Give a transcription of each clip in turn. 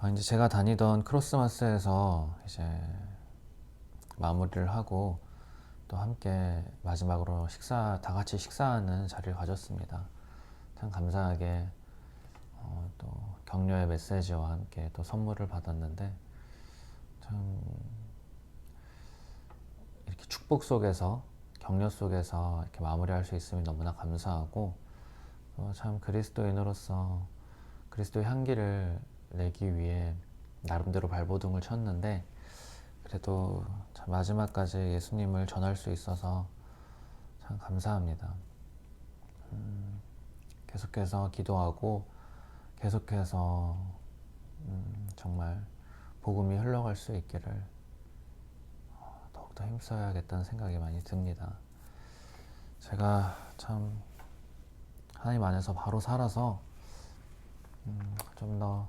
아, 이제 제가 다니던 크로스마스에서 이제 마무리를 하고 또 함께 마지막으로 식사 다 같이 식사하는 자리를 가졌습니다. 참 감사하게 어, 또 격려의 메시지와 함께 또 선물을 받았는데 참 이렇게 축복 속에서 격려 속에서 이렇게 마무리할 수 있음이 너무나 감사하고 어, 참 그리스도인으로서 그리스도의 향기를 내기 위해 나름대로 발버둥을 쳤는데 그래도 참 마지막까지 예수님을 전할 수 있어서 참 감사합니다. 음, 계속해서 기도하고 계속해서 음, 정말 복음이 흘러갈 수 있기를 어, 더욱더 힘써야겠다는 생각이 많이 듭니다. 제가 참 하나님 안에서 바로 살아서 음, 좀더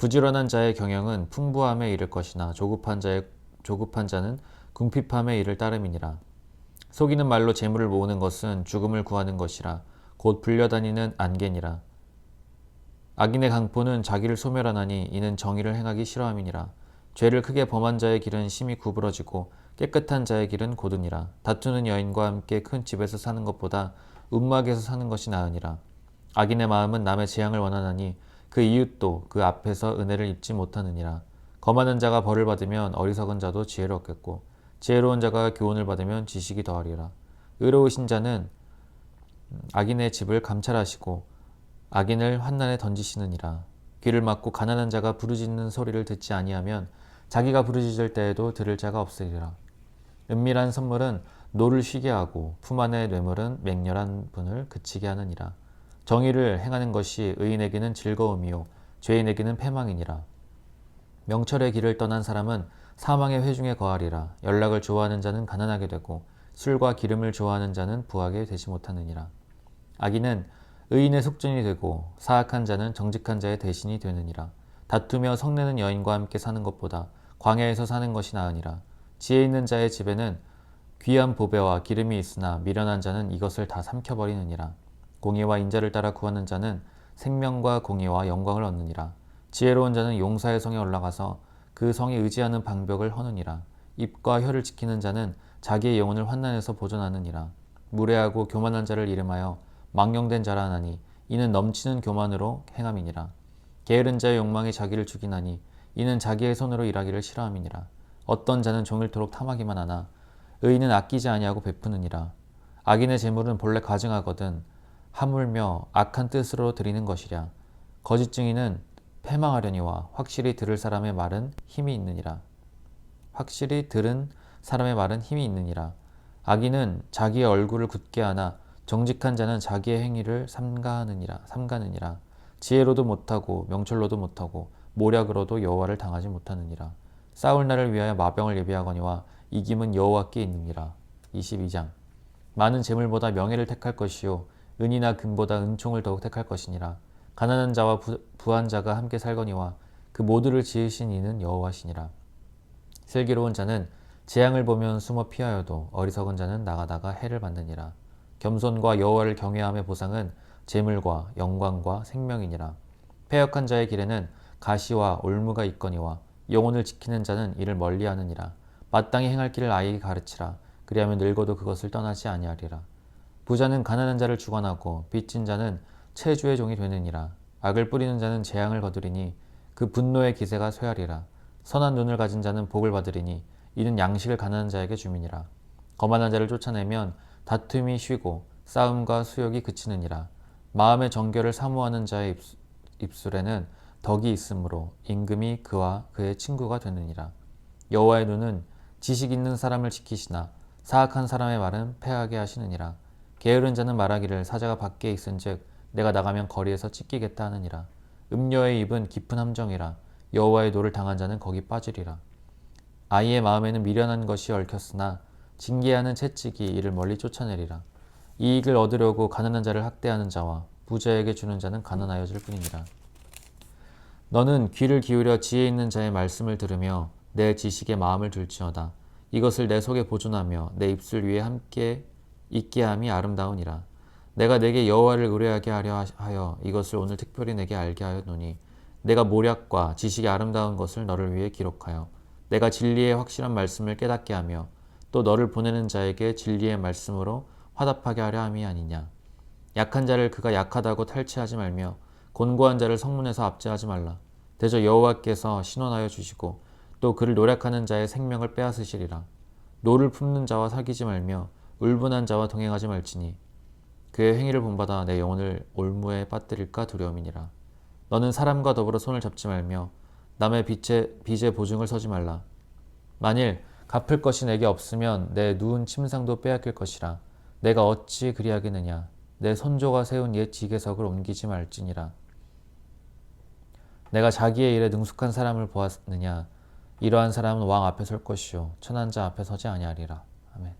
부지런한 자의 경영은 풍부함에 이를 것이나 조급한 자의 조급한 자는 궁핍함에 이를 따름이니라. 속이는 말로 재물을 모으는 것은 죽음을 구하는 것이라 곧 불려다니는 안개니라. 악인의 강포는 자기를 소멸하나니 이는 정의를 행하기 싫어함이니라. 죄를 크게 범한 자의 길은 심히 구부러지고 깨끗한 자의 길은 고드니라. 다투는 여인과 함께 큰 집에서 사는 것보다 움막에서 사는 것이 나으니라. 악인의 마음은 남의 재앙을 원하나니 그 이웃도 그 앞에서 은혜를 입지 못하느니라. 거만한 자가 벌을 받으면 어리석은 자도 지혜를 얻겠고 지혜로운 자가 교훈을 받으면 지식이 더하리라. 의로우신 자는 악인의 집을 감찰하시고 악인을 환난에 던지시느니라. 귀를 막고 가난한 자가 부르짖는 소리를 듣지 아니하면 자기가 부르짖을 때에도 들을 자가 없으리라. 은밀한 선물은 노를 쉬게 하고 품 안의 뇌물은 맹렬한 분을 그치게 하느니라. 정의를 행하는 것이 의인에게는 즐거움이요 죄인에게는 패망이니라. 명철의 길을 떠난 사람은 사망의 회중에 거하리라. 연락을 좋아하는 자는 가난하게 되고 술과 기름을 좋아하는 자는 부하게 되지 못하느니라. 악인은 의인의 속전이 되고 사악한 자는 정직한 자의 대신이 되느니라. 다투며 성내는 여인과 함께 사는 것보다 광야에서 사는 것이 나으니라. 지혜 있는 자의 집에는 귀한 보배와 기름이 있으나 미련한 자는 이것을 다 삼켜버리느니라. 공의와 인자를 따라 구하는 자는 생명과 공의와 영광을 얻느니라. 지혜로운 자는 용사의 성에 올라가서 그 성에 의지하는 방벽을 허느니라. 입과 혀를 지키는 자는 자기의 영혼을 환난에서 보존하느니라. 무례하고 교만한 자를 이름하여 망령된 자라 하나니 이는 넘치는 교만으로 행함이니라. 게으른 자의 욕망이 자기를 죽이나니 이는 자기의 손으로 일하기를 싫어함이니라. 어떤 자는 종일토록 탐하기만 하나 의인은 아끼지 아니하고 베푸느니라. 악인의 재물은 본래 가증하거든 하물며 악한 뜻으로 드리는 것이랴. 거짓 증인은 패망하려니와 확실히 들을 사람의 말은 힘이 있느니라. 확실히 들은 사람의 말은 힘이 있느니라. 악인은 자기의 얼굴을 굳게 하나 정직한 자는 자기의 행위를 삼가하느니라. 삼가느니라. 지혜로도 못하고 명철로도 못하고 모략으로도 여호와를 당하지 못하느니라. 싸울 날을 위하여 마병을 예비하거니와 이김은 여호와께 있느니라. 22장 많은 재물보다 명예를 택할 것이요 은이나 금보다 은총을 더욱 택할 것이니라. 가난한 자와 부, 부한 자가 함께 살거니와 그 모두를 지으신 이는 여호와시니라. 슬기로운 자는 재앙을 보면 숨어 피하여도 어리석은 자는 나가다가 해를 받느니라. 겸손과 여호와를 경외함의 보상은 재물과 영광과 생명이니라. 패역한 자의 길에는 가시와 올무가 있거니와 영혼을 지키는 자는 이를 멀리하느니라. 마땅히 행할 길을 아이에게 가르치라. 그리하면 늙어도 그것을 떠나지 아니하리라. 부자는 가난한 자를 주관하고 빚진 자는 체주의 종이 되느니라. 악을 뿌리는 자는 재앙을 거두리니 그 분노의 기세가 쇠하리라. 선한 눈을 가진 자는 복을 받으리니 이는 양식을 가난한 자에게 주민이라. 거만한 자를 쫓아내면 다툼이 쉬고 싸움과 수욕이 그치느니라. 마음의 정결을 사모하는 자의 입술에는 덕이 있으므로 임금이 그와 그의 친구가 되느니라. 여호와의 눈은 지식 있는 사람을 지키시나 사악한 사람의 말은 패하게 하시느니라. 게으른 자는 말하기를 사자가 밖에 있은즉 내가 나가면 거리에서 찢기겠다 하느니라. 음녀의 입은 깊은 함정이라 여호와의 노를 당한 자는 거기 빠지리라. 아이의 마음에는 미련한 것이 얽혔으나 징계하는 채찍이 이를 멀리 쫓아내리라. 이익을 얻으려고 가난한 자를 학대하는 자와 부자에게 주는 자는 가난하여질 뿐이니라. 너는 귀를 기울여 지혜 있는 자의 말씀을 들으며 내 지식에 마음을 둘지어다. 이것을 내 속에 보존하며 내 입술 위에 함께 있게 함이 아름다우니라. 내가 내게 여호와를 의뢰하게 하려 하여 이것을 오늘 특별히 내게 알게 하였노니 내가 모략과 지식이 아름다운 것을 너를 위해 기록하여 내가 진리의 확실한 말씀을 깨닫게 하며 또 너를 보내는 자에게 진리의 말씀으로 화답하게 하려 함이 아니냐. 약한 자를 그가 약하다고 탈취하지 말며 곤고한 자를 성문에서 압제하지 말라. 대저 여호와께서 신원하여 주시고 또 그를 노력하는 자의 생명을 빼앗으시리라. 노를 품는 자와 사귀지 말며 울분한 자와 동행하지 말지니 그의 행위를 본받아 내 영혼을 올무에 빠뜨릴까 두려움이니라. 너는 사람과 더불어 손을 잡지 말며 남의 빚에, 빚에 보증을 서지 말라. 만일 갚을 것이 내게 없으면 내 누운 침상도 빼앗길 것이라. 내가 어찌 그리하겠느냐. 내 선조가 세운 옛 지계석을 옮기지 말지니라. 내가 자기의 일에 능숙한 사람을 보았느냐. 이러한 사람은 왕 앞에 설 것이요 천한 자 앞에 서지 아니하리라. 아멘.